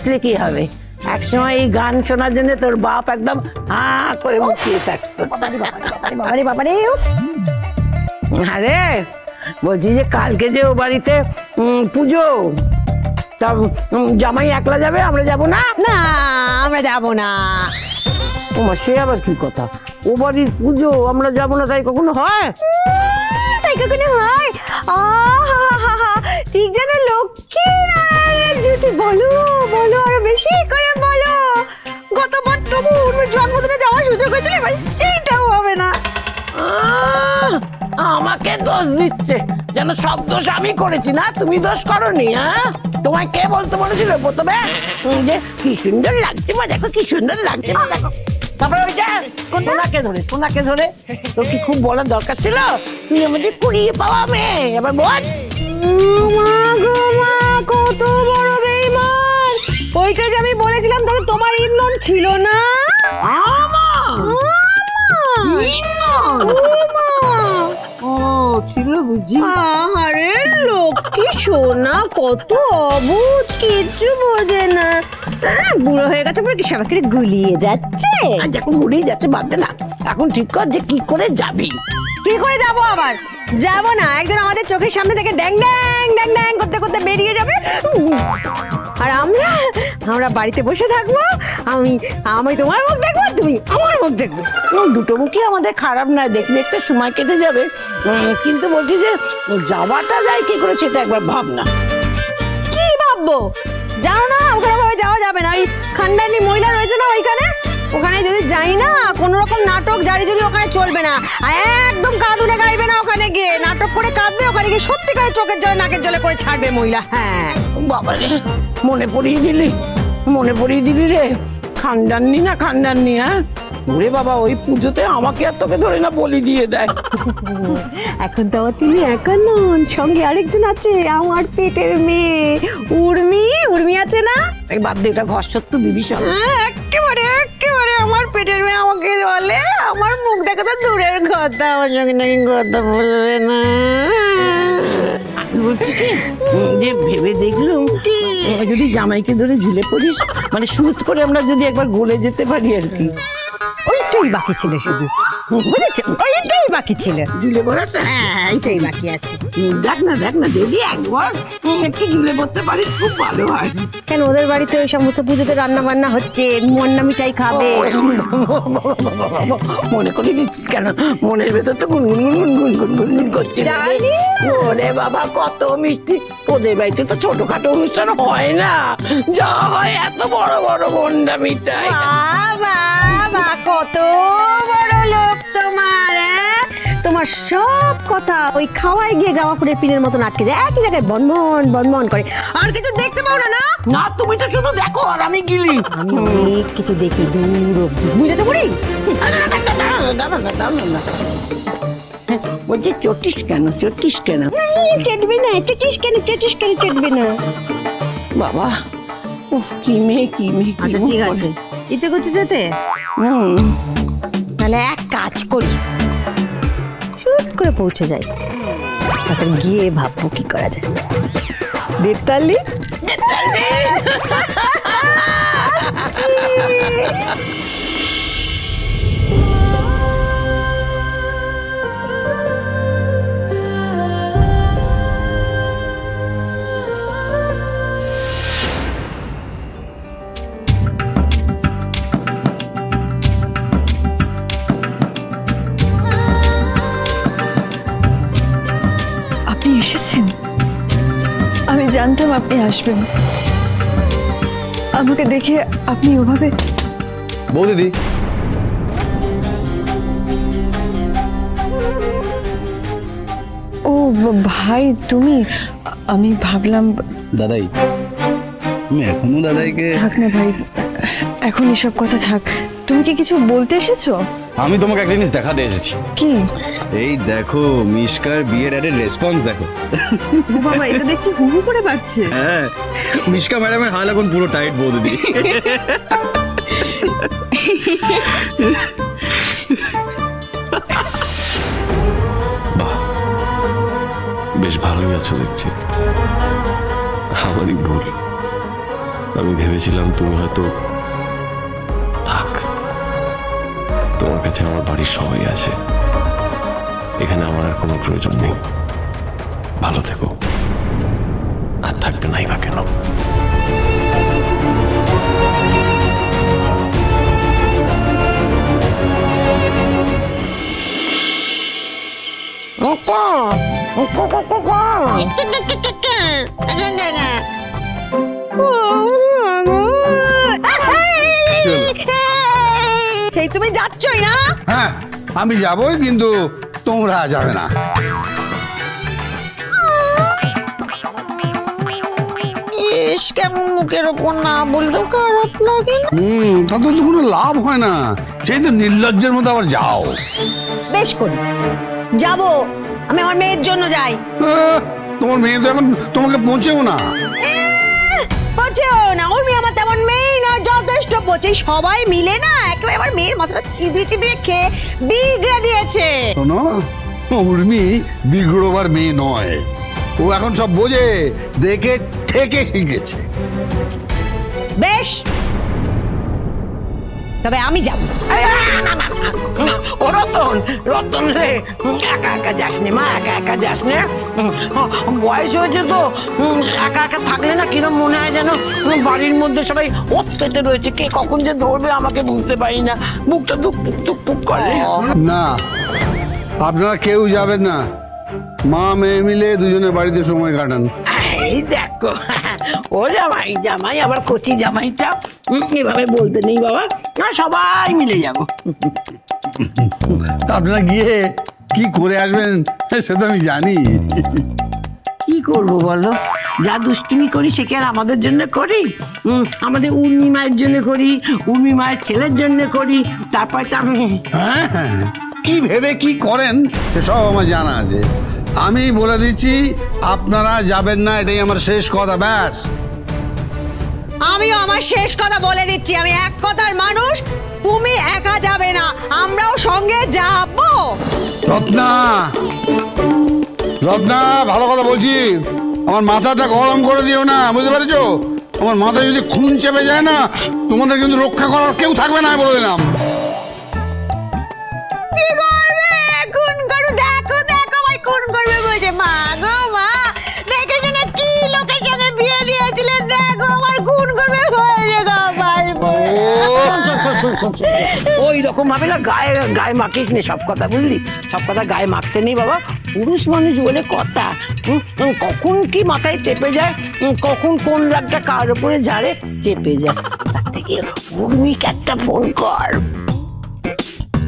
বসলে কি হবে? একসময় এই গান শোনার জন্য তোর বাপ একদম হা করে মুখিয়ে থাকতো। বাবারে বাবারে আরে বলছি যে কালকে যে ও বাড়িতে পুজো তা জামাই একলা যাবে আমরা যাব না? না আমরা যাব না। ওমা সে আবার কি কথা? ও বাড়ির পুজো আমরা যাব না তাই কখনো হয়? তাই কখনো হয়? আহা, ঠিক যেন লক্ষ্মী জুটি বলো বলো আরও বেশি করে বলো। গতবার তবু উর্মির জন্মদিনে যাওয়ার সুযোগ হয়েছিল এবার এইটাও হবে না। আহ, আমাকে দোষ দিচ্ছে। যেন সব দোষ আমি করেছি না? তুমি দোষ করনি হ্যাঁ? তোমায় কে বলতে বলেছিল প্রথমে? উম, যে কি সুন্দর লাগছে মা দেখো কি সুন্দর লাগছে মা দেখো। তারপরে ওই যে সোনাকে ধরে সোনাকে ধরে। তোর কি খুব বলার দরকার ছিল? তুই আমাদের কুড়িয়ে পাওয়া মেয়ে এবার বল। মা গো মা। কত বড় বেইমান। ওইটা যে আমি বলেছিলাম তাহলে তোমার ইন্ধন ছিল না? ও ছিল বুঝি। আরে লক্ষ্মী সোনা কত অবুঝ কিচ্ছু বোঝে না। বুড়ো হয়ে গেছে পরে কি সবাইকে গুলিয়ে যাচ্ছে? আজ এখন ঘুরেই যাচ্ছে বাদ দে না। এখন ঠিক কর যে কি করে যাবি। কি করে যাব আবার? যাব না একজন আমাদের চোখের সামনে থেকে ড্যাং ড্যাং ড্যাং ড্যাং করতে করতে বেরিয়ে যাবে। আর আমরা আমরা বাড়িতে বসে থাকব আমি আমি তোমার মুখ দেখব তুমি আমার মুখ দেখবে। দুটো মুখই আমাদের খারাপ নয় দেখতে দেখতে সময় কেটে যাবে। কিন্তু বলছি যে যাওয়াটা যায় কি করে সেটা একবার ভাবনা কি ভাববো? জানো না ওখানে ভাবে যাওয়া যাবে না। ওই খান্ডানি মহিলা রয়েছে না ওইখানে? ওখানে যদি যাই না, কোনো রকম নাটক জারি জুড়ি ওখানে চলবে না। একদম কাঁদুনে গাইবে না ওখানে গিয়ে। নাটক করে কাঁদবে, ওখানে গিয়ে সত্যি করে চোখের জলে, নাকের জলে করে ছাড়বে মহিলা। হ্যাঁ। বাবা রে মনে পড়িয়ে দিলি। মনে পড়িয়ে দিলি রে। খানদাননি না খানদাননি হ্যাঁ? ওরে বাবা ওই পুজোতে আমাকে আর তোকে ধরে না বলি দিয়ে দেয়। এখন তো আবার তিনি একা নন সঙ্গে আরেকজন আছে আমার পেটের মেয়ে। উর্মি উর্মি আছে না? এই বাদ দে এটা ঘর সত্য বিভীষণ একেবারে একেবারে আমার পেটের মেয়ে আমাকে বলে আমার মুখ দেখা তো দূরের কথা আমার সঙ্গে নাকি কথা বলবে না। বলছি কি যে ভেবে দেখলুম যদি জামাইকে ধরে ঝুলে পড়িস মানে সুত করে আমরা যদি একবার গলে যেতে পারি আর কি। ওইটাই বাকি ছিল শুধু। বুঝেছ? ওইটাই বাকি ছিল। ঝুলে পড়াটা? হ্যাঁ এইটাই বাকি আছে। দেখ না দেখ না যদি একবার। একটু ঝুলে পড়তে পারিস খুব ভালো হয়। কেন ওদের বাড়িতে ওই সমস্ত পুজোতে রান্না বান্না হচ্ছে? মন্না মিঠাই খাবে। মনে করে দিচ্ছিস কেন? মনের ভেতর তো গুনগুন গুনগুন গুনগুন গুনগুন করছে। জানি। ওরে বাবা কত মিষ্টি। ওদের বাড়িতে তো ছোটখাটো অনুষ্ঠান হয় না। যা হয় এত বড় বড় মন্ডা মিঠাই বাবা তোমার সব কথা ওই খাওয়ায় গিয়ে গাওয়াপুরের পিনের মতন আটকে যায়। একই জায়গায় বনবন বনবন করে। আর কিছু দেখতে পাও না না? না তুমি তো শুধু দেখো আর আমি গিলি। আমি অনেক কিছু দেখি দূর অব্দি। বুঝেছ বুড়ি? বলছি চটিস কেন চটিস কেন? চেটবে না চেটিস কেন চেটিস কেন চেটবে না? বাবা কি মেয়ে কি মেয়ে আচ্ছা ঠিক আছে। ইচ্ছে করছে যেতে? হুম। তাহলে এক কাজ করি। করে পৌঁছে যাই তারপর গিয়ে ভাববো কি করা যায়। দেবতালি? আপনি এসেছেন আমি জানতাম আপনি আসবেন। আমাকে দেখে আপনি ওভাবে বৌদিদি। ও ভাই তুমি আমি ভাবলাম দাদাই তুমি এখনও দাদাইকে থাক না ভাই এখন এসব কথা থাক। তুমি কি কিছু বলতে এসেছ? আমি তোমাকে একটা জিনিস দেখাতে এসেছি। কি? এই দেখো মিশকার বিয়ের অ্যাডের রেসপন্স দেখো। বাবা এটা দেখছি হু হু করে বাড়ছে। হ্যাঁ মিশকা ম্যাডামের হাল এখন পুরো টাইট বাহ বেশ ভালোই আছো দেখছি। আমারই ভুল। আমি ভেবেছিলাম তুমি হয়তো তোমার কাছে আমার বাড়ির সবাই আছে এখানে আমার আর কোনো প্রয়োজন নেই ভালো থেকো আর থাকবে নাই বা কেন সেই তুমি যাচ্ছই না? হ্যাঁ আমি যাবই কিন্তু তোমরা যাবে না। ইস কেমন মুখের ওপর না বলতেও খারাপ লাগে না? হুম তাতে তো কোনো লাভ হয় না। সেই তো নির্লজ্জের মতো আবার যাও। বেশ করি যাব। আমি আমার মেয়ের জন্য যাই। আহ, তোমার মেয়ে তো এখন তোমাকে পৌঁছেও না। না। ওর যথেষ্ট পচে সবাই মিলে না একেবারে আমার মেয়ের মাথাটা চিবিয়ে চিবিয়ে খেয়ে বিগড়ে দিয়েছে। শোনো উর্মি বিগ্রহবার মেয়ে নয়। ও এখন সব বোঝে দেখে থেকে শিখেছে বেশ তবে আমি যাব। ও রতন রতন রে একা একা যাস নে মা একা একা যাস নে বয়স হয়েছে তো একা একা থাকলে না কিরম মনে হয় যেন বাড়ির মধ্যে সবাই ওত্তেতে রয়েছে কে কখন যে ধরবে আমাকে বুঝতে পারি না মুখটা দুক টুক টুক টুক করে। না আপনারা কেউ যাবেন না। মা মেয়ে মিলে দুজনে বাড়িতে সময় কাটান। এই দেখো ও জামাই জামাই আবার কচি জামাইটা এভাবে বলতে নেই বাবা। না সবাই মিলে যাব। আপনারা গিয়ে কি করে আসবেন সে তো আমি জানি। কি করব বলো? যা দুষ্টুমি করি সে কি আর আমাদের জন্য করি? আমাদের উর্মি মায়ের জন্য করি উর্মি মায়ের ছেলের জন্য করি তারপর তো আমি হ্যাঁ হ্যাঁ। কি ভেবে কি করেন সেসব আমার জানা আছে। আমি বলে দিচ্ছি আপনারা যাবেন না এটাই আমার শেষ কথা ব্যাস। আমিও আমার শেষ কথা বলে দিচ্ছি আমি এক কথার মানুষ তুমি একা যাবে না আমরাও সঙ্গে যাব। রত্না রত্না ভালো কথা বলছি আমার মাথাটা গরম করে দিও না বুঝতে পেরেছ? আমার মাথায় যদি খুন চেপে যায় না তোমাদের কিন্তু রক্ষা করার কেউ থাকবে না বলে দিলাম। ওই রকম ভাবে না গায়ে গায়ে মাখিস নে সব কথা, বুঝলি? সব কথা গায়ে মাখতে নেই, বাবা। পুরুষ মানুষ বলে কথা। কখন কি মাথায় চেপে যায় কখন কোন রাগটা কার উপরে ঝাড়ে, চেপে যায়। তার থেকে উর্মিকে একটা ফোন কর।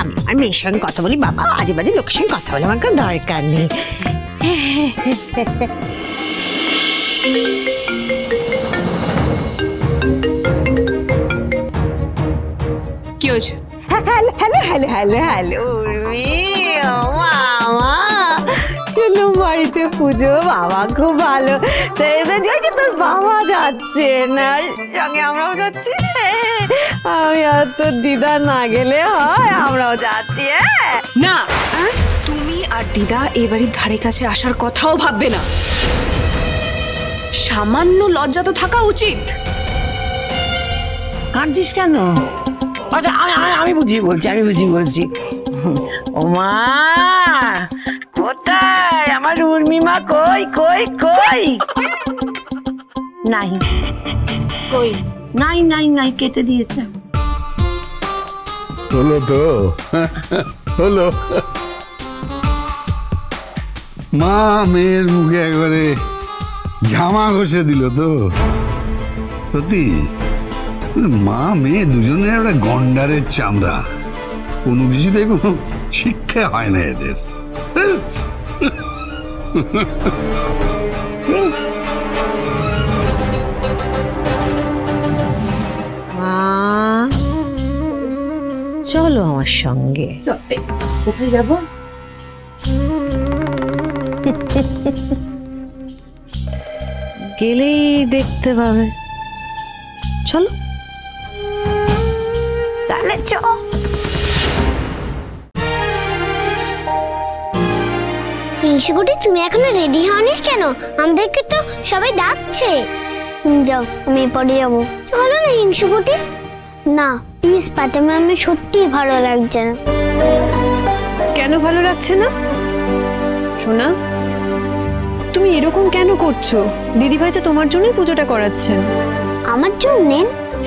আমি আমার মেয়ের সঙ্গে কথা বলি, বাবা। আজে বাজে লোকের সঙ্গে কথা বলে আমার কোনো দরকার নেই। Hello hello hello hello hello Urmi মামা। চলো বাড়িতে পুজো বাবা খুব ভালো। যে তোর বাবা যাচ্ছে না। সঙ্গে আমরাও যাচ্ছি। আমি আর তোর দিদা না গেলে হয় আমরাও যাচ্ছি হ্যাঁ না। তুমি আর দিদা বাড়ির ধারে কাছে আসার কথাও ভাববে না। সামান্য লজ্জা তো থাকা উচিত। কাঁদছিস কেন? আচ্ছা আমি আমি- আমি বুঝিয়ে বলছি আমি বুঝিয়ে বলছি। ও মা কোথায়? আমার উর্মিমা কই কই কই? নাই। কই? নাই নাই নাই কেটে দিয়েছে। হলো তো। হলো। মা মেয়ের মুখে একবারে জামা ঘষে দিল তো। সত্যি? মা মেয়ে দুজনে একটা গন্ডারের চামড়া। কোনো কিছুতে কোনো শিক্ষা হয় না এদের। চলো আমার সঙ্গে। কোথায় যাব? গেলেই দেখতে পাবে। চলো। তাহলে চ ইসুগুটি তুমি এখনও রেডি হওনি কেন? আমাদেরকে তো সবাই ডাকছে। যাও আমি পরে যাব। চলো না হিংসুকুটি না প্লিজ পাতামা আমি সত্যিই ভালো লাগছে না। কেন ভালো লাগছে না? সোনা তুমি এরকম কেন করছ? দিদিভাই তো তোমার জন্যই পুজোটা করাচ্ছেন। আমার জন্যে?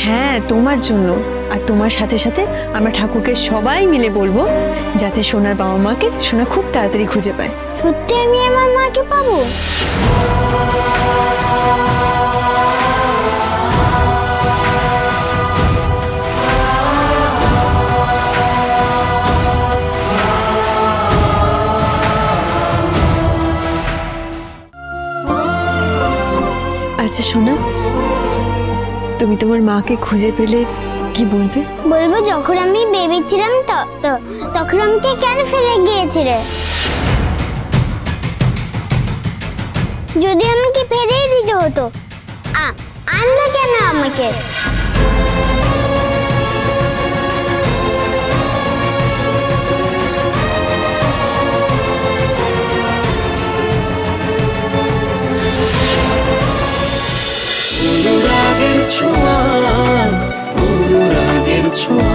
হ্যাঁ তোমার জন্য। আর তোমার সাথে সাথে আমরা ঠাকুরকে সবাই মিলে বলব যাতে সোনার বাবা মাকে সোনা খুব তাড়াতাড়ি খুঁজে পায়। সত্যি আমি আমার মাকে পাবো? আচ্ছা সোনা তুমি তোমার মাকে খুঁজে পেলে কি বলবে? বলব যখন আমি বেবি ছিলাম তো তখন আমাকে কেন ফেলে গিয়েছিলে? যদি আমাকে ফেলে দিতে হতো আনবে কেন আমাকে? You 错。